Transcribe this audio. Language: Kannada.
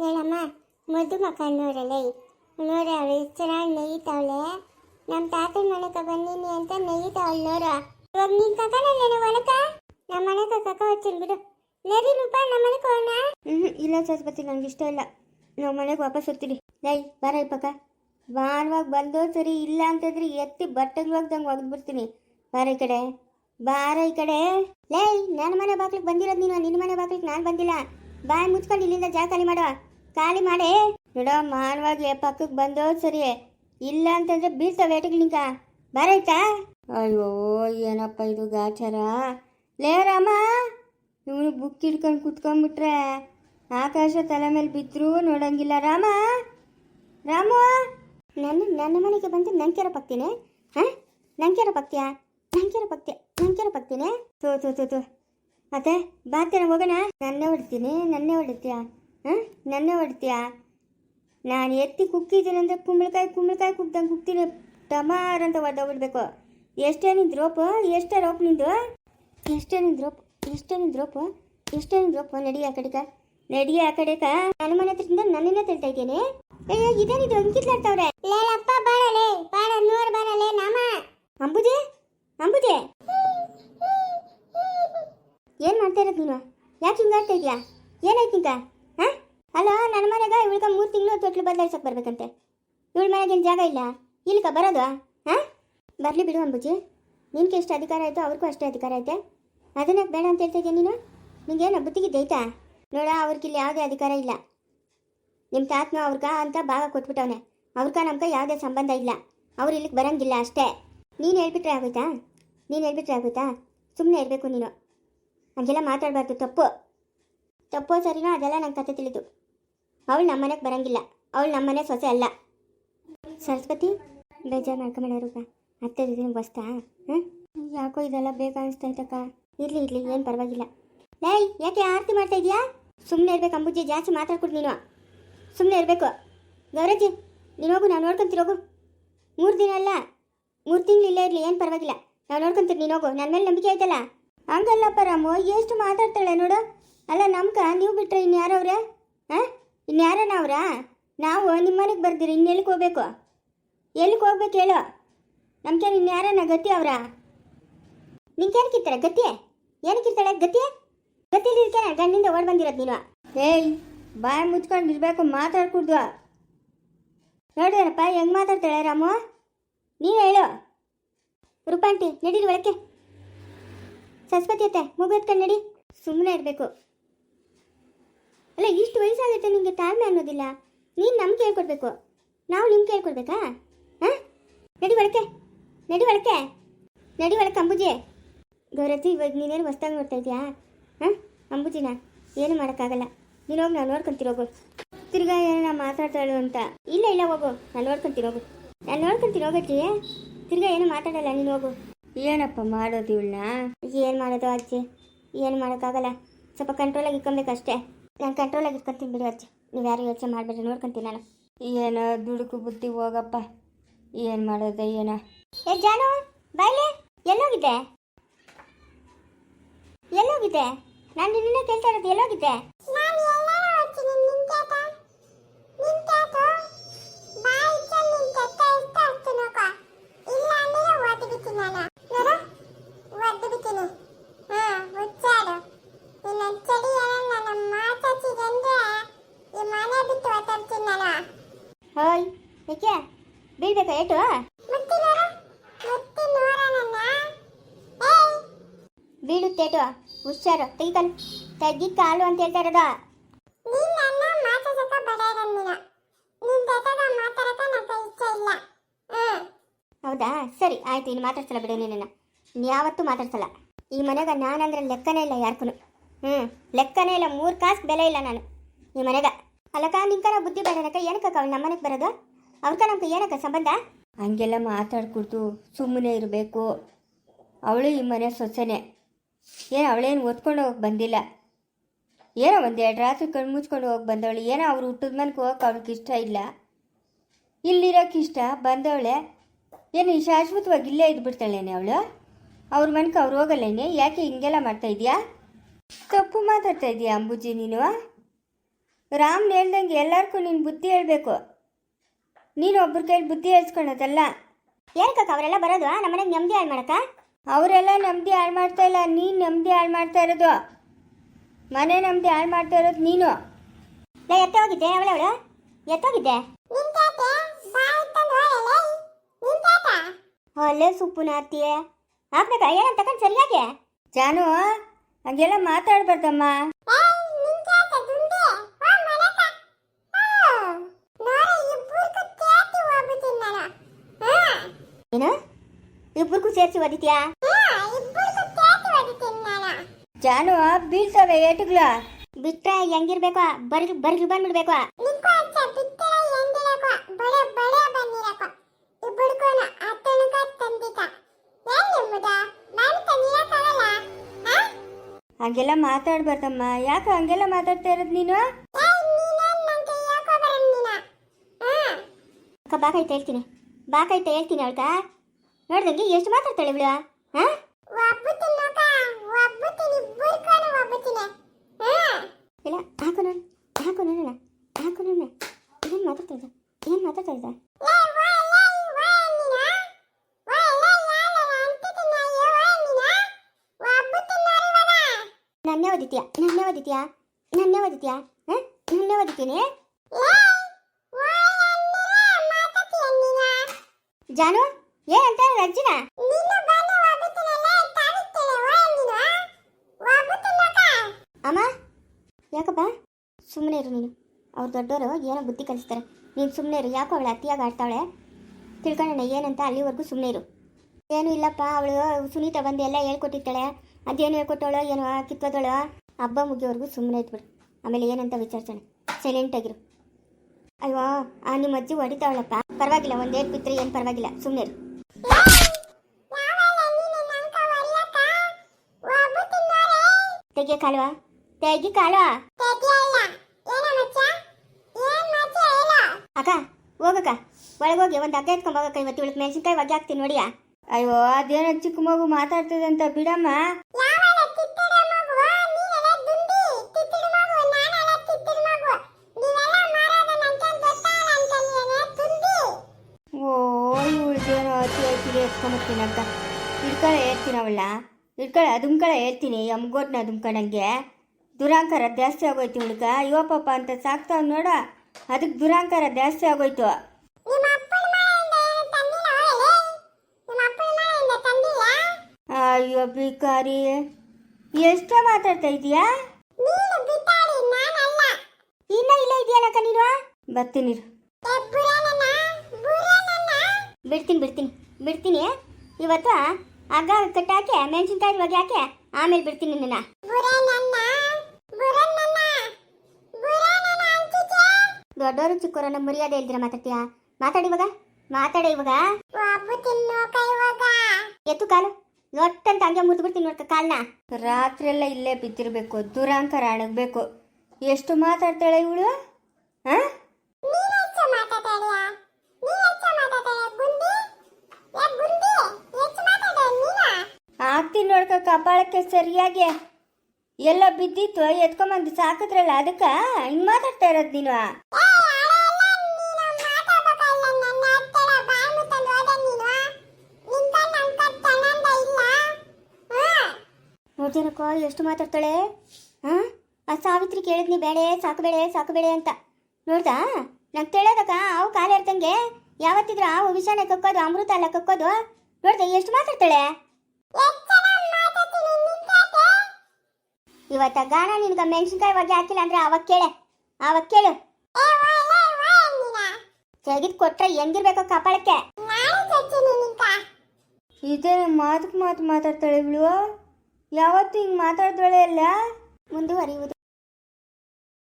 ಹೇಳಮ್ಮ ಮದ್ದು ಮಕ್ಕ ನೋಡಲ್ಲ ನೋಡ ಅವಳು ಚೆನ್ನಾಗಿ ನೆಯ್ತಾವಳೆ. ನಮ್ಮ ತಾತನ ಮನೆಗೆ ಬಂದೀನಿ ಅಂತ ನೆಯ್ತಾವಳು ನೋಡ. ಇವಾಗ ನಿನ್ ಕಕ್ಕನಲ್ಲೇನು ಒಳಕ ನಮ್ಮ ಮನೆಗೆ ಕಕ್ಕ ಹಚ್ಚಿನ್ ಬಿಡು. ನರಿ ರೂಪ ನಮ್ಮ ಮನೆಗೆ ಹೋಗೋಣ? ಹ್ಞೂ ಇಲ್ಲ ಸರಸ್ವತಿ ನನಗೆ ಇಷ್ಟ ಇಲ್ಲ. ನಾವು ಮನೆಗೆ ವಾಪಸ್ ಹೋಗ್ತೀವಿ ಲೈ, ಬಾರ ಈ ಪಕ್ಕ. ಭಾನುವಾಗ ಬಂದೋ ಸರಿ ಇಲ್ಲ ಅಂತಂದ್ರೆ ಎತ್ತಿ ಬಟ್ಟೆಗಳು ಒಗ್ದಂಗೆ ಒಗೆದ್ಬಿಡ್ತೀನಿ. ಬಾರ ಈ ಕಡೆ. ಬಾರ ಈ ಕಡೆ. ಲೈ ನನ್ನ ಮನೆ ಬಾಗ್ಲಿಗೆ ಬಂದಿರೋದು ನೀನು ನಿನ್ನ ಮನೆ ಬಾಗ್ಲಿಗೆ ನಾನು ಬಂದಿಲ್ಲ. ಬಾಯಿ ಮುಚ್ಕೊಂಡು ಇಲ್ಲಿಂದ ಜಾಗ ಖಾಲಿ ಮಾಡೋ. ಖಾಲಿ ಮಾಡೇ. ನೋಡ ಮಾನವಾಗ್ಲೇ ಪಕ್ಕಕ್ಕೆ ಬಂದೋ ಸರಿ ಇಲ್ಲ ಅಂತಂದ್ರೆ ಬೀಳ್ತಾವೆ ಏಟಿಗೆ ಬರೈತಾ ಅಯ್ಯೋ, ಏನಪ್ಪ ಇದು ಗಾಚಾರ? ಲೇ ರಾಮ, ಇವನು ಬುಕ್ ಹಿಡ್ಕೊಂಡು ಕುತ್ಕೊಂಡ್ಬಿಟ್ರೆ ಆಕಾಶ ತಲೆ ಮೇಲೆ ಬಿದ್ರೂ ನೋಡಂಗಿಲ್ಲ ರಾಮ. ರಾಮ, ನನ್ನ ನನ್ನ ಮನೆಗೆ ಬಂದು ನಂಕೆರ ಪಕ್ತೀನಿ? ಹಾಂ? ನಂಕೆರ ಪಕ್ತಿಯಾ? ನಂಕೆರ ಪಕ್ತಿಯ? ನಂಕೆರ ಪಕ್ತೀನಿ? ತೋ ತೋ ತೋ ತೋ ಮತ್ತೆ ಬಾತೇನ ಹೋಗೋಣ? ನನ್ನೇ ಹೊಡಿತೀನಿ, ನನ್ನೇ ಹೊಡಿತೀಯಾ? ಹಾಂ ನನ್ನೇ ಹೊಡ್ತೀಯಾ? ನಾನು ಎತ್ತಿ ಕುಕ್ಕಿದ್ದೀನಿ ಅಂದರೆ ಕುಂಬಳಕಾಯಿ ಕುಂಬಳಕಾಯಿ ಕುಗ್ದಂಗೆ ಕುಗ್ತೀನಿ ಟಮಾರ್ ಅಂತ ಹೊಡೆದೋಗ್ಬಿಡ್ಬೇಕು ಎಷ್ಟೇ ನಿಂದು ರೋಪು ಎಷ್ಟೇ ರೋಪ್ ನಿಂದು. ಎಷ್ಟೇ ನಿಂದು ರೋಪ್ ಎಷ್ಟೇ ನಿಂದು ರೋಪು ಎಷ್ಟೇ ನಿಂದು ರೋಪು. ನಡಿ ಆ ಕಡೆಕ ನಡಿ ಆ ಕಡೆಕ. ನನ್ನ ಮನೆ ಹತ್ರದಿಂದ ನನ್ನನ್ನೇ ತಿಳ್ತಾ ಇದ್ದೇನೆ. ಅಯ್ಯೋ ಇದೇನಿದು? ಅಂಕಿತ್ಲಾಡ್ತಾವ್ರೆ ಲೇಲಪ್ಪ ಬಾಳಲೆ ಬಾಳ ನೋಡ್ ಬಾಳಲೆ ನಾಮ. ಅಂಬುಜೆ ಅಂಬುಜೆ. ಏನ್ ಮಾಡ್ತಾ ಇರೋದು ನೀನು? ಯಾಕೆ ಹಿಂಗಾಡ್ತಾ ಇದೆಯಾ? ಏನಾಯ್ತು ಅಲ್ಲ ನನ್ನ ಮನೆಗ ಇವಳಿಗೆ ಮೂರು ತಿಂಗಳು ತೊಟ್ಲು ಬದಲಾಯಿಸಕ್ಕೆ ಬರ್ಬೇಕಂತೆ. ಇವಳ ಮನೆಗೆ ಏನು ಜಾಗ ಇಲ್ಲ. ಇಲ್ಲಿಕ ಬರೋದು, ಹಾಂ? ಬರಲಿ ಬಿಡು ಅಂಬುಜಿ. ನಿನ್ಗೆ ಎಷ್ಟು ಅಧಿಕಾರ ಆಯಿತು ಅವ್ರಿಗೂ ಅಷ್ಟೇ ಅಧಿಕಾರ ಐತೆ. ಅದನ್ನ ಬೇಡ ಅಂತ ಹೇಳ್ತಾ ಇದೆಯಾ ನೀನು? ನಿಂಗೇನು ಬುದ್ಧಿಗಿದ್ದೈತಾ ನೋಡ ಅವ್ರಿಗಿಲ್ಲಿ ಯಾವುದೇ ಅಧಿಕಾರ ಇಲ್ಲ. ನಿಮ್ಮ ತಾತನ ಅವ್ರಿಗ ಅಂತ ಭಾಗ ಕೊಟ್ಬಿಟ್ಟವನೆ. ಅವ್ರಿಗ ನಮ್ಗೆ ಯಾವುದೇ ಸಂಬಂಧ ಇಲ್ಲ. ಅವ್ರು ಇಲ್ಲಿಗೆ ಬರಂಗಿಲ್ಲ ಅಷ್ಟೇ. ನೀನು ಹೇಳ್ಬಿಟ್ರೆ ಆಗೋಯ್ತಾ? ನೀನು ಹೇಳ್ಬಿಟ್ರೆ ಆಗೋಯ್ತಾ? ಸುಮ್ಮನೆ ಇರಬೇಕು ನೀನು. ಹಂಗೆಲ್ಲ ಮಾತಾಡಬಾರ್ದು, ತಪ್ಪು. ತಪ್ಪೋ ಸರಿನೋ ಅದೆಲ್ಲ ನಂಗೆ ಕತೆ ತಿಳಿದು. ಅವಳು ನಮ್ಮ ಮನೆಗೆ ಬರಂಗಿಲ್ಲ. ಅವಳು ನಮ್ಮ ಮನೆ ಸೊಸೆ ಅಲ್ಲ. ಸರಸ್ವತಿ, ಬೇಜಾರು ಮಾಡ್ಕೊಂಬೇಡ ಅತ್ತೆ ದಿನ ಬಸ್ತಾ? ಹಾಂ? ಯಾಕೋ ಇದೆಲ್ಲ ಬೇಕು ಅನಿಸ್ತೈತಕ್ಕ ಇರಲಿ ಇರಲಿ, ಏನು ಪರವಾಗಿಲ್ಲ. ಲೈ, ಯಾಕೆ ಆರತಿ ಮಾಡ್ತಾ ಇದೀಯಾ? ಸುಮ್ಮನೆ ಇರ್ಬೇಕು ಅಂಬುಜಿ ಜಾಸ್ತಿ ಮಾತಾಡ್ಕೊಡು ನೀನು. ಸುಮ್ಮನೆ ಇರಬೇಕು. ಗೌರಜ್ಜಿ, ನೀನು ಹೋಗು ನಾವು ನೋಡ್ಕೊಂತೀರೋಗು ಮೂರು ದಿನ ಅಲ್ಲ. ಮೂರು ತಿಂಗಳು ಇಲ್ಲೇ ಇರಲಿ, ಏನು ಪರವಾಗಿಲ್ಲ. ನಾವು ನೋಡ್ಕೊಂತೀರಿ ನೀನು ಹೋಗು. ನನ್ನ ಮೇಲೆ ನಂಬಿಕೆ ಆಯ್ತಲ್ಲ ಹಂಗಲ್ಲಪ್ಪ ರಾಮು, ಎಷ್ಟು ಮಾತಾಡ್ತಾಳೆ ನೋಡು. ಅಲ್ಲ, ನಮ್ಕ, ನೀವು ಬಿಟ್ರೆ ಇನ್ಯಾರವ್ರೆ? ಹಾಂ? ಇನ್ಯಾರನ ಅವರಾ? ನಾವು ನಿಮ್ಮ ಮನೆಗೆ ಬರ್ದಿರಿ ಇನ್ನೆಲ್ಲಿಗೆ ಹೋಗ್ಬೇಕು? ಎಲ್ಲಿಗೆ ಹೋಗ್ಬೇಕು ಹೇಳು? ನಮ್ಗೇನು ಇನ್ಯಾರನ ಗತಿ ಅವ್ರ? ನಿಂಗೇನಕ್ಕಿರ್ತಾರೆ ಗತಿ? ಏನಕ್ಕಿರ್ತಾಳೆ? ಗತಿ? ಗತಿಲಿ ಇರ್ತೇನೆ, ಗಂಡಿಂದ ಓಡ್ ಬಂದಿರೋದು ನೀನು. ಏಯ್, ಬಾಯಿ ಮುಚ್ಕೊಂಡು ಇರಬೇಕು, ಮಾತಾಡ್ಕೊಡ್ದು. ನೋಡಿದ್ರಪ್ಪ ಹೆಂಗೆ ಮಾತಾಡ್ತಾಳೆ ರಾಮು? ನೀನು ಹೇಳು. ರೂಪಾಂಟಿ, ನಡೀರಿ ಒಳಕ್ಕೆ. ಸರಸ್ವತಿ ಅತ್ತೆ ಮುಗಿದ್ಕೊಂಡು ನಡಿ ಸುಮ್ಮನೆ ಇರಬೇಕು. ಅಲ್ಲ ಇಷ್ಟು ವಯಸ್ಸಾಗುತ್ತೆ ನಿಮಗೆ ತಾಳ್ಮೆ ಅನ್ನೋದಿಲ್ಲ. ನೀನು ನಮ್ಗೆ ಕೇಳ್ಕೊಡ್ಬೇಕು ನಾವು ನಿಮ್ಗೆ ಕೇಳ್ಕೊಡ್ಬೇಕಾ? ಹಾಂ? ನಡಿ ಒಳಕ್ಕೆ. ನಡಿ ಒಳಕ್ಕೆ. ನಡಿ ಒಳಕ್ಕೆ ಅಂಬುಜಿ. ಗೌರತಿ ಇವಾಗ ನೀನೇನು ಹೊಸ್ದಾಗಿ ನೋಡ್ತಾ ಇದೆಯಾ? ಹಾಂ? ಅಂಬುಜಿನ ಏನು ಮಾಡೋಕ್ಕಾಗಲ್ಲ. ನೀನು ಹೋಗಿ ನಾನು ನೋಡ್ಕೊಂತೀರಿ ಹೋಗು. ತಿರ್ಗಾ ನಾನು ಮಾತಾಡ್ತಾಳು ಅಂತ. ಇಲ್ಲ ಇಲ್ಲ ಹೋಗು. ನಾನು ನೋಡ್ಕೊಂತೀನಿ ಹೋಗು. ನಾನು ನೋಡ್ಕೊಂತೀನಿ ಹೋಗಜ್ಜಿ ತಿರ್ಗಾ ಏನು ಮಾತಾಡಲ್ಲ ನೀನು ಹೋಗು. ಏನಪ್ಪ ಮಾಡೋದು ಇವಳನ್ನ? ಏನು ಮಾಡೋದು ಅಜ್ಜಿ? ಏನು ಮಾಡೋಕ್ಕಾಗಲ್ಲ. ಸ್ವಲ್ಪ ಕಂಟ್ರೋಲಾಗಿ ಇಕ್ಕೊಬೇಕಷ್ಟೇ. ಅಷ್ಟೇ ನಾನು ಕಂಟ್ರೋಲಾಗಿ ಇಟ್ಕೊತೀನಿ ಬಿಡಿ ಅಜ್ಜಿ. ನೀವು ಯಾರು ಯೋಚನೆ ಮಾಡಬೇಡ್ರಿ ನೋಡ್ಕೊಂತೀನಿ ನಾನು. ಏನು ದುಡುಕು ಬುದ್ಧಿ ಹೋಗಪ್ಪ. ಏನು ಮಾಡೋದು ಏನೋ? ಏ ಜಾನು ಬಾಯ್ಲೆ ಎಲ್ಲೋಗಿದ್ದೆ? ಎಲ್ಲೋಗಿದ್ದೆ? ನಾನು ನಿನ್ನೆ ಕೇಳ್ತಾ ಇರೋದು ಎಲ್ಲೋಗಿದ್ದೆ? ಬಾಯಿ ಇಚ್ಚ ನಿನ್ ಕೆಟ್ಟ ಇಷ್ಟ ಅಷ್ಟು ನೋಕ ಇಲ್ಲ ಅಂದ್ರೆ ಒದ್ದು ಬಿಡ್ತೀನಿ ನಾನು ನೋಡು ಒದ್ದು ಬಿಡ್ತೀನಿ ಹಾ ಹುಚ್ಚಾಡು ನಿನ್ನ ಚಳಿ ನನ್ನ ಮಾತಾಚಿದಂದ್ರೆ ಈ ಮನೆ ಬಿಟ್ಟು ಒತ್ತಾಡ್ತೀನಿ ನಾನು ಹಾಯ್ ಏಕೆ ಬೀಳ್ಬೇಕಾ ಏಟು ಮುತ್ತಿ ನೋಡು ಮುತ್ತಿ ನೋಡ ನನ್ನ ಏಯ್ ಬೀಳುತ್ತೇಟು ಹುಷಾರು. ತೆಗಿತಾನ. ತೆಗಿ ಕಾಲು ಅಂತ ಹೇಳ್ತಾ ಇರೋದು. ಹೌದಾ? ಸರಿ ಆಯ್ತು. ಇನ್ನು ಮಾತಾಡ್ಸಲ್ಲ ಬಿಡು ನಿನ್ನ ಯಾವತ್ತೂ ಮಾತಾಡ್ಸಲ್ಲ. ಈ ಮನೆಗ ನಾನಂದ್ರೆ ಲೆಕ್ಕನೇ ಇಲ್ಲ ಯಾರ್ಗೂ ಹ್ಞೂ ಲೆಕ್ಕನೇ ಇಲ್ಲ. ಮೂರು ಕಾಸು ಬೆಲೆ ಇಲ್ಲ ನಾನು. ಈ ಮನೆಗ ಅಲ್ಲಕ್ಕ ನಿಂಕನ ಬುದ್ಧಿ ಬೇಡನಕ್ಕ ಏನಕ್ಕ? ಅವಳು ನಮ್ಮ ಮನೆಗೆ ಬರೋದು? ಅವ್ರಕ ನಮ್ಗೆ ಏನಕ್ಕ ಸಂಬಂಧ? ಹಂಗೆಲ್ಲ ಮಾತಾಡ್ಕೊಡ್ತು ಸುಮ್ಮನೆ ಇರಬೇಕು. ಅವಳು ಈ ಮನೆ ಸೊಸೆನೆ. ಏನು ಅವಳೇನು ಓದ್ಕೊಂಡು ಹೋಗಿ ಬಂದಿಲ್ಲ. ಏನೋ ಒಂದು ಎರಡು ರಾತ್ರಿ ಕಣ್ಣು ಮುಚ್ಕೊಂಡು ಹೋಗಿ ಬಂದವಳು. ಏನೋ ಅವ್ರು ಹುಟ್ಟಿದ ಮನೆಗೆ ಹೋಗಕ್ಕೆ ಅವ್ಳಿಗೆ ಇಷ್ಟ ಇಲ್ಲ. ಇಲ್ಲಿರೋಕೆ ಇಷ್ಟ. ಬಂದವಳೆ ಏನು ಶಾಶ್ವತವಾಗಿ ಇಲ್ಲೇ ಇದ್ಬಿಡ್ತಾಳೇನೆ ಅವಳು? ಅವ್ರ ಮನೆಗೆ ಅವ್ರು ಹೋಗಲ್ಲೇನೆ? ಯಾಕೆ ಹಿಂಗೆಲ್ಲ ಮಾಡ್ತಾ ಇದೆಯಾ? ತಪ್ಪು ಮಾತಾಡ್ತಾ ಇದೀಯಾ ಅಂಬುಜಿ ನೀನು? ರಾಮ್ ಹೇಳ್ದಂಗೆ ಎಲ್ಲರಿಗೂ ನೀನು ಬುದ್ಧಿ ಹೇಳಬೇಕು. ನೀನು ಒಬ್ರ ಕೈಲಿ ಬುದ್ಧಿ ಹೇಳ್ಸ್ಕೊಳೋದಲ್ಲ ಏನಕ್ಕ ಅವರೆಲ್ಲ ಬರೋದು? ನಮ್ಮನೆಗೆ ನೆಮ್ಮದಿ ಹಾಳು ಮಾಡಕ್ಕ? ಅವರೆಲ್ಲ ನೆಮ್ಮದಿ ಹಾಳು ಮಾಡ್ತಾ ಇಲ್ಲ. ನೀನು ನೆಮ್ಮದಿ ಹಾಳು ಮಾಡ್ತಾ ಇರೋದು. ಮನೆ ನೆಮ್ಮದಿ ಹಾಳು ಮಾಡ್ತಾ ಇರೋದು ನೀನು. ನಾ ಎತ್ತ ಹೋಗಿದ್ದೆ ಅವಳೆ ಅವಳು. ಎತ್ತೋಗಿದ್ದೆ. ನಿನ್ ತಾತ ಅಲ್ಲೇ ಸೊಪ್ಪು ನಾತಿಯೇ ಹಾಕ್ಬೇಕಾ ಏನಂತ ಸರಿಯಾಗಿ? ಜಾನು ಹಂಗೆಲ್ಲ ಮಾತಾಡ್ಬಾರ್ದಮ್ಮ ಏಯ್ ನಿನ್ ತಾತ ದುಂಡೆ ಓ ಮಲಕ ಓ ನೋರೆ ಇಬ್ಬರಿಗೂ ತೇಟಿ ಹೋಗ್ಬಿಟ್ಟಿನ್ ನಾನು ಹಾ ಏನು ಇಬ್ಬರಿಗೂ ಸೇರಿಸಿ ನಾನು ಜಾನು ಬೀಳ್ತವೆ ಏಟುಗಳು. ಬಿಟ್ರೆ ಹೆಂಗಿರ್ಬೇಕು? ಬರ್ಗಿ ಬರ್ಗಿ ಬಂದ್ಬಿಡ್ಬೇಕು. ಹಂಗೆಲ್ಲ ಮಾತಾಡ್ಬಾರ್ದಮ್ಮ. ಯಾಕೆ ಹಂಗೆಲ್ಲ ಮಾತಾಡ್ತಾ ಇರೋದು ನೀನು? ಬಾಕೈತ ಅಕ್ಕ ಹೇಳ್ತೀನಿ. ಬಾಕೈತೆ ಹೇಳ್ತೀನಿ ಅವಳ್ಕ ನೋಡ್ದಂಗೆ ಎಷ್ಟು ಮಾತಾಡ್ತಾಳೆ ಇವಳು ಹಾ? ಇಲ್ಲ ಹಾಕು ನೋಡು. ಹಾಕು ನೋಡೋಣ ಹಾಕು ನೋಡೋಣ ಏನು ಮಾತಾಡ್ತಾ ಇದ್ದ ಏನು ಮಾತಾಡ್ತಾ ಇದ್ದ ನನ್ನೇ ಓದಿತ್ಯಾ ನನ್ನೇ ಓದಿತ್ಯಾ ನನ್ನೇ ಓದಿತ್ಯಾ ಹಾಂ? ನನ್ನೇ ಓದಿತೀನಿ ಜಾನು? ಏನಂತ ಅಜ್ಜಿನ ಅಮ್ಮ ಯಾಕಪ್ಪ? ಸುಮ್ಮನೆ ಇರು ನೀನು. ಅವ್ರು ದೊಡ್ಡವರು ಏನೋ ಬುದ್ಧಿ ಕಲಿಸ್ತಾರೆ. ನೀನು ಸುಮ್ಮನೆ ಇರು ಯಾಕೋ ಅವಳು ಅತಿಯಾಗಿ ಆಡ್ತಾಳೆ? ತಿಳ್ಕೊಳ್ಳೋಣ ಏನಂತ ಅಲ್ಲಿವರೆಗೂ ಸುಮ್ಮನೆ ಇರು. ಏನೂ ಇಲ್ಲಪ್ಪ ಅವಳು ಸುನೀತಾ ಬಂದು ಎಲ್ಲ ಹೇಳ್ಕೊಟ್ಟಿರ್ತಾಳೆ. ಅದೇನು ಹೇಳ್ಕೊಟ್ಟವಳು ಏನೋ ಕಿತ್ತೋದಳೋ ಹಬ್ಬ ಮುಗಿಯೋವರೆಗೂ ಸುಮ್ಮನೆ ಇದ್ಬಿಡು. ಆಮೇಲೆ ಏನಂತ ವಿಚಾರಿಸೋಣ? ಸೈಲೆಂಟಾಗಿರು ಅಯ್ಯೋ ಆ ನಿಮ್ಮ ಅಜ್ಜಿ ಹೊಡಿತಾವಳಪ್ಪ ಪರವಾಗಿಲ್ಲ ಒಂದೇಟ್ ಬಿತ್ತರೆ ಏನು ಪರವಾಗಿಲ್ಲ. ಸುಮ್ಮನೆ ಇರು. ತೆಗಿ ಏನ್ ಮಚ್ಚ ಹೇಳ ಅಕ್ಕ, ಹೋಗಕ್ಕ. ಒಳಗೋಗಿ ಒಂದು ಹಗ್ಗ ಎತ್ಕೊಂಡ್ ಹೋಗಕ್ಕ, ಇವತ್ತು ಇವಳಿಗೆ ಮೆಣಸಿನ್ಕಾಯಿ ಒಗ್ಗೆ ಹಾಕ್ತೀನಿ ನೋಡಿಯಾ? ಅಯ್ಯೋ, ಅದೇನೋ ಚಿಕ್ಕ ಮಗು ಅಂತ ಬಿಡಮ್ಮ. ಅತಿಗೆ ಎತ್ಕೊಂಬರ್ತೀನಿ ಅಂತ ಹಿಡ್ಕಳ ಹೇಳ್ತೀನಿ ಅವಳ ಹಿಡ್ಕಳ ಅದುಮ್ಕಳ ಹೇಳ್ತೀನಿ ಅಮ್ಗೋಟ್ನ ಅದುಮ್ಕಣಂಗೆ ದುರಾಂಕಾರ ಜಾಸ್ತಿ ಆಗೋಯ್ತು ಹುಡುಗ ಅಯ್ಯೋ ಪಾಪ ಅಂತ ಸಾಕ್ತಾವ್ ನೋಡ ಅದಕ್ಕೆ ದುರಾಂಕಾರ ಜಾಸ್ತಿ ಆಗೋಯ್ತು. ಅಯ್ಯೋ ಬಿಕಾರಿ ಎಷ್ಟೇ ಮಾತಾಡ್ತಾ ಇದೀಯಾ ಇನ್ನ ಇಲ್ಲೇ ಇದೆಯಲ್ಲಕ್ಕ ನೀನು? ಬರ್ತೀನಿ ಬಿಡ್ತೀನಿ ಬಿಡ್ತೀನಿ. ಬಿಡ್ತೀನಿ. ಇವತ್ತು ಹಗ್ಗ ಕಟ್ಟಾಕೆ ಮೆಣಸಿನ್ಕಾಯಿ ಒಗ್ಗೆ ಹಾಕಿ ಆಮೇಲೆ ಬಿಡ್ತೀನಿ ನಿನ್ನ? ದೊಡ್ಡವರು ಚಿಕ್ಕವರನ್ನ ಮರ್ಯಾದೆ ಇಲ್ದಿರ ಮಾತಾಡ್ತೀಯ? ಮಾತಾಡಿ ಇವಾಗ ಮಾತಾಡಿ ಇವಾಗ. ಇವಾಗ. ಎತ್ತು ಕಾಲು. ನೋಟ್ಟಂತ ಹಂಗೆ ಮುರಿದು ಬಿಡ್ತೀನಿ ನೋಡ್ಕ ಕಾಲ್ನ. ರಾತ್ರಿಯೆಲ್ಲ ಇಲ್ಲೇ ಬಿದ್ದಿರ್ಬೇಕು ದುರಾಂಕಾರ ರಾಣಗ್ಬೇಕು ಎಷ್ಟು ಮಾತಾಡ್ತಾಳೆ ಇವಳು? ಹಾ ನೀನ್ ಹೆಚ್ಚು ಮಾತಾಡ್ತಾಳಿಯ ನೀನ್ ಹೆಚ್ಚು ಮಾತಾಡ್ತಾಳೆ ಬುಂದಿ ಏ ಬುಂದಿ ಹೆಚ್ಚು ಮಾತಾಡ ನೀನ ಆಗ್ತೀನಿ ನೋಡ್ಕ ಕಪಾಳಕ್ಕೆ ಸರಿಯಾಗಿ ಎಲ್ಲ ಬಿದ್ದಿತ್ತು ಎತ್ಕೊಂಬಂದು ಸಾಕಿದ್ರಲ್ಲ ಅದಕ್ಕ? ಹಿಂಗ್ ಮಾತಾಡ್ತಾ ಇರೋದು ನೀನು? ನೋಡ್ತೀನಕ್ಕೋ ಎಷ್ಟು ಮಾತಾಡ್ತಾಳೆ? ಹಾ? ಆ ಸಾವಿತ್ರಿ ಕೇಳಿದ್ನಿ ಬೇಳೆ ಸಾಕಬೇಳೆ ಬೇಡೆ ಅಂತ. ನೋಡ್ದಾ? ನಂಗೆ ತಿಳಿಯೋದಕ್ಕ ಅವು ಕಾಲ ಇರ್ತಂಗೆ ಯಾವತ್ತಿದ್ರ ಆ ವಿಷಾನ ಕಕ್ಕೋದು ಅಮೃತ ಅಲ್ಲ ಕಕ್ಕೋದು. ನೋಡ್ದೆ ಎಷ್ಟು ಮಾತಾಡ್ತಾಳೆ ಎಷ್ಟು ಚೆನ್ನಾಗಿ ಮಾತಾಡ್ತೀನಿ ನಿಂತೇಕೆ ಇವತ್ತ ಗಾನ ನಿನ್ಗೆ ಮೆಣಸಿನ್ಕಾಯಿ ಬಗ್ಗೆ ಹಾಕಿಲ್ಲ ಅಂದ್ರೆ ಅವಾಗ ಕೇಳೆ. ಅವಾಗ ಕೇಳು. ತೆಗೆದು ಕೊಟ್ರೆ ಹೆಂಗಿರ್ಬೇಕು ಕಪಾಳಕ್ಕೆ. ಇದೇ ಮಾತಕ್ಕೆ ಮಾತು ಮಾತಾಡ್ತಾಳೆ ಇವಳು ಯಾವತ್ತು ಹಿಂಗ್ ಮಾತಾಡ್ತಾಳೆ ಅಲ್ಲ. ಮುಂದುವರಿಯುವುದು.